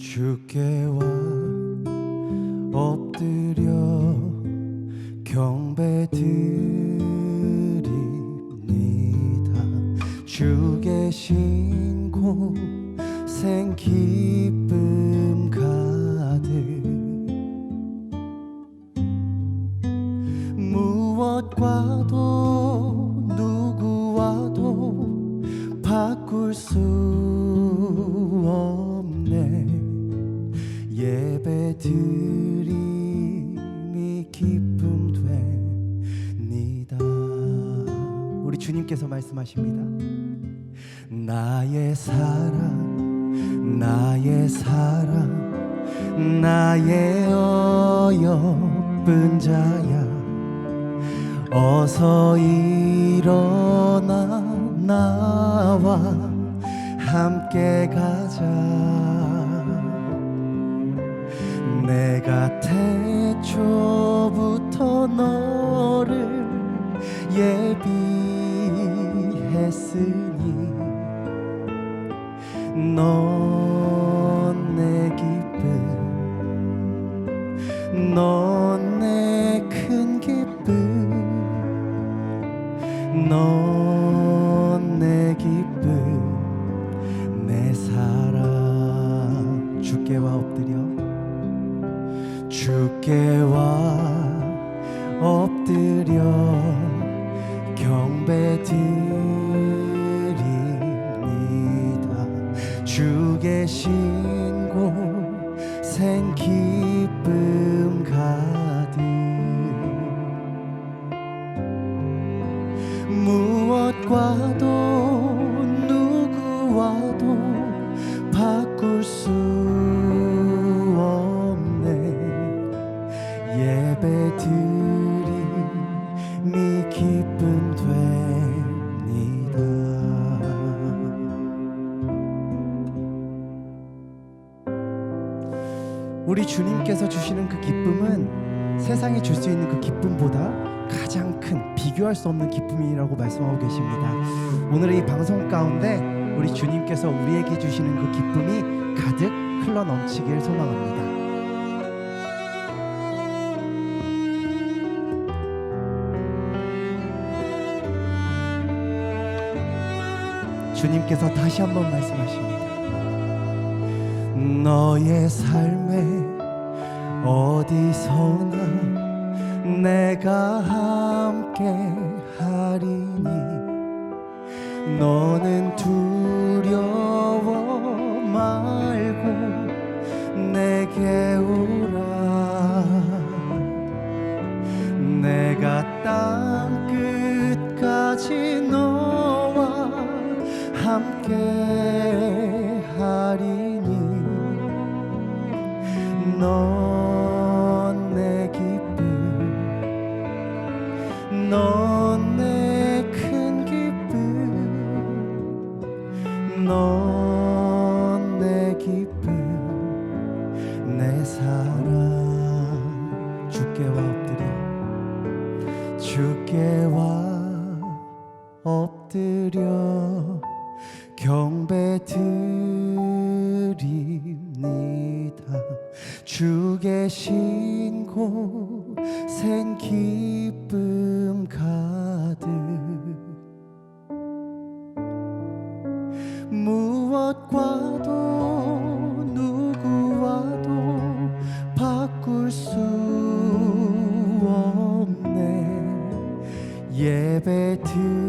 주께 와 엎드려 경배 드립니다. 주 계신 곳생 기쁨 가득. 무엇과도 누구와도 바꿀 수 주님께서 말씀하십니다. 나의 사랑 나의 사랑 나의 어여쁜 자야. 어서 일어나 나와 함께 가자. 내가 태초부터 너 예비했으니 넌 내 기쁨 넌 내 큰 기쁨 넌 내 기쁨 내 사랑. 주께와 엎드려. 주께와 엎드려. 경배 드립 주의 신고 생 기쁨 우리 주님께서 주시는 그 기쁨은 세상에 줄수 있는 그 기쁨보다 가장 큰 비교할 수 없는 기쁨이라고 말씀하고 계십니다. 오늘 이 방송 가운데 우리 주님께서 우리에게 주시는 그 기쁨이 가득 흘러 넘치길 소망합니다. 주님께서 다시 한번 말씀하십니다. 너의 삶에 어디서나 내가 함께 하리니 너는 두려워 말고 내게 오라. 내가 땅 끝까지 너와 함께 하리니 넌 사랑 주께 와 엎드려. 주께 와 엎드려. 경배 드립니다. 주의 신고 생 기쁨 가득. 무엇과도 예배 드